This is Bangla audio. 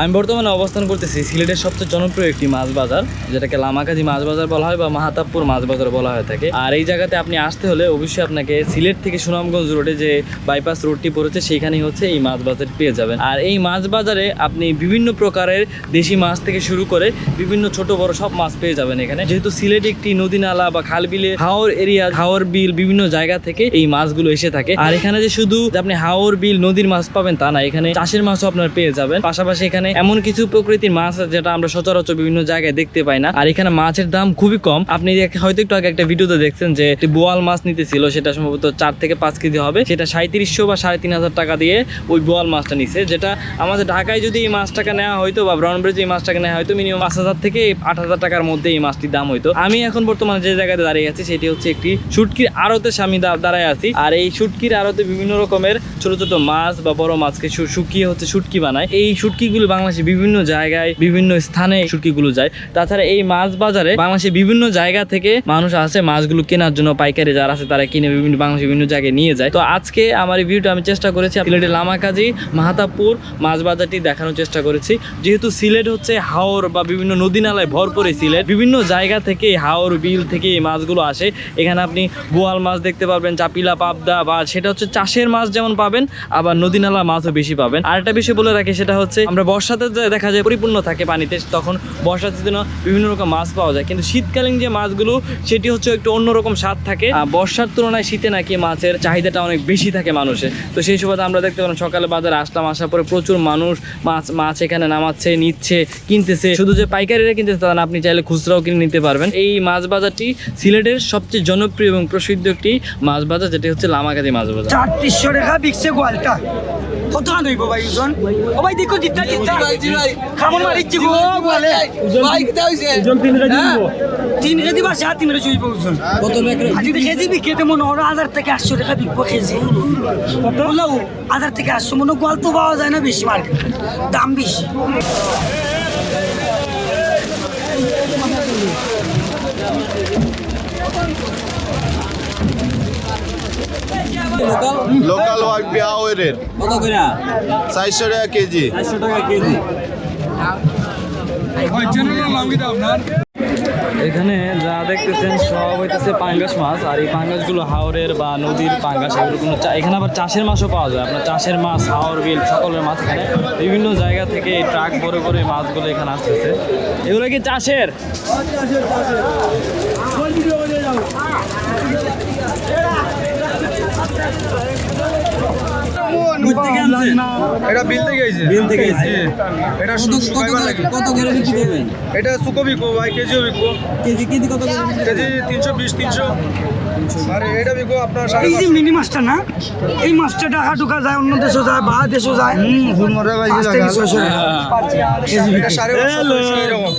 আমি বর্তমানে অবস্থান করতেছি সিলেটের সবচেয়ে জনপ্রিয় একটি মাছ বাজার, যেটাকে লামাকাজি মাছ বাজার বলা হয় বা মাহাতাবপুর মাছ বাজার বলা হয়ে থাকে। আর এই জায়গাতে আপনি আসতে হলে অবশ্যই আপনাকে সিলেট থেকে সুনামগঞ্জ রোডে যে বাইপাস রোডটি পড়েছে সেইখানেই হচ্ছে এই মাছ বাজার পেয়ে যাবেন। আর এই মাছ বাজারে আপনি বিভিন্ন প্রকারের দেশি মাছ থেকে শুরু করে বিভিন্ন ছোট বড় সব মাছ পেয়ে যাবেন এখানে। যেহেতু সিলেট একটি নদী নালা বা খাল বিলে হাওর এরিয়া, হাওর বিল বিভিন্ন জায়গা থেকে এই মাছগুলো এসে থাকে। আর এখানে যে শুধু আপনি হাওর বিল নদীর মাছ পাবেন তা না, এখানে চাষের মাছও আপনার পেয়ে যাবেন। পাশাপাশি এখানে এমন কিছু প্রকৃতির মাছ আছে যেটা আমরা সচরাচর বিভিন্ন জায়গায় দেখতে পাই না। আর এখানে মাছের দাম খুবই কম। আপনি হয়তো একটু আগে একটা ভিডিওতে দেখছেন যে একটি বোয়াল মাছ নিতেছিল, সেটা সম্ভবত চার থেকে পাঁচ কেজি হবে। সেটা সাঁত্রিশশো বা সাড়ে তিন হাজার টাকা দিয়ে ওই বোয়াল মাছটা নিছে, যেটা আমাদের ঢাকায় যদি এই মাছটাকে নেওয়া হয়তো বা ব্রাউনব্রিজে এই মাছটাকে নেওয়া হয়তো মিনিমাম পাঁচ হাজার থেকে আট হাজার টাকার মধ্যে এই মাছটির দাম হয়তো আমি এখন বর্তমানে যে জায়গাতে দাঁড়িয়ে আছি, সেটি হচ্ছে একটি শুটকির আড়তে স্বামী দাঁড়ায় আছি। আর এই শুটকির আড়তে বিভিন্ন রকমের ছোট ছোট মাছ বা বড় মাছকে শুকিয়ে হচ্ছে শুটকি বানায়। এই শুটকিগুলো বাংলাদেশে বিভিন্ন জায়গায়, বিভিন্ন স্থানে শুটকিগুলো যায়। তাছাড়া এই মাছ বাজারে বাংলাদেশে বিভিন্ন জায়গা থেকে মানুষ আসে মাছগুলো কেনার জন্য, পাইকারি যারা আছে তারা কিনে বিভিন্ন বাংলাদেশে বিভিন্ন জায়গায় নিয়ে যায়। তো আজকে আমার এই ভিডিওটা আমি চেষ্টা করেছি সিলেটের লামাকাজি, মাহাতাবপুর মাছ বাজারটি দেখানোর চেষ্টা করেছি। যেহেতু সিলেট হচ্ছে হাওর বা বিভিন্ন নদী নালায় ভরপুর এই সিলেট, বিভিন্ন জায়গা থেকে হাওর বিল থেকে এই মাছগুলো আসে। এখানে আপনি বোয়াল মাছ দেখতে পারবেন, চাপিলা, পাবদা বা সেটা হচ্ছে চাষের মাছ যেমন পাবেন, আবার নদী নালা মাছও বেশি পাবেন। আর একটা বিষয় বলে রাখি, সেটা হচ্ছে আমরা বর্ষাতে দেখা যায় পরিপূর্ণ থাকে পানিতে, তখন বর্ষার সিজনে বিভিন্ন রকম মাছ পাওয়া যায়। কিন্তু শীতকালীন যে মাছগুলো, সেটি হচ্ছে একটু অন্যরকম স্বাদ থাকে। বর্ষার তুলনায় শীতে নাকি মাছের চাহিদাটা অনেক বেশি থাকে মানুষের। তো সেই সুবাদে আমরা দেখতে পেলাম, সকালে বাজারে আসলাম, আসার পরে প্রচুর মানুষ মাছ মাছ এখানে নামাচ্ছে, নিচ্ছে, কিনতেছে। শুধু যে পাইকারিরা কিনতেছে তা না, আপনি চাইলে খুচরাও কিনে নিতে পারবেন। এই মাছ বাজারটি সিলেটের সবচেয়ে জনপ্রিয় এবং প্রসিদ্ধ একটি মাছ বাজার, যেটি হচ্ছে লামাকাতি মাছ বাজার। চারটিশশো টাকা বিকছে গোয়ালটা। কত ভাই ওজন? ও ভাই দেখো জিতা জিতা খামন মারিচ্ছি গো গোয়ালে তিন কেজি বা সাত তিন কেজি ওজন আর যদি কেজি মনে হয় হাজার থেকে আটশো টাকা বিকবো কেজি কত? হাজার থেকে আটশো মনে হয় পাওয়া যায় না বেশি মার্কেট। দাম বেশি। লোকাল হোয়াইট পিয়াওয়ের কত করে? চারশো টাকা কেজি। চারশো টাকা কেজি। এখানে যা দেখতেছেন সব হইতেছে পাঙ্গাস মাছ আর এই পাঙ্গাসগুলো হাওরের বা নদীর পাঙ্গাস এগুলো কোনো এখানে আবার চাষের মাছও পাওয়া যায়। আপনার চাষের মাছ হাওর বিল সকলের মাছ এখানে। বিভিন্ন জায়গা থেকে এই ট্রাক ভরে এই মাছগুলো এখানে আসতেছে। এগুলো কি চাষের? এটা বিল থেকে আইছে বিল থেকে এসে এটা কত শুধু কত করে কত করে বিক্রি করবেন? এটা সুকো বিকো ভাই কেজিও বিকো। কেজি কেজি কত কেজি তিনশো বিশ তিনশো। আর এটা বিকো আপনার সাড়ে এই যে মিনি মাছটা না এই মাছটা টাকা ঢুকা যায় অন্য দেশও যায় বা দেশও যায়। ছয়শো। টাকা। এটা সাড়ে পাঁচশো ছয়শো এরকম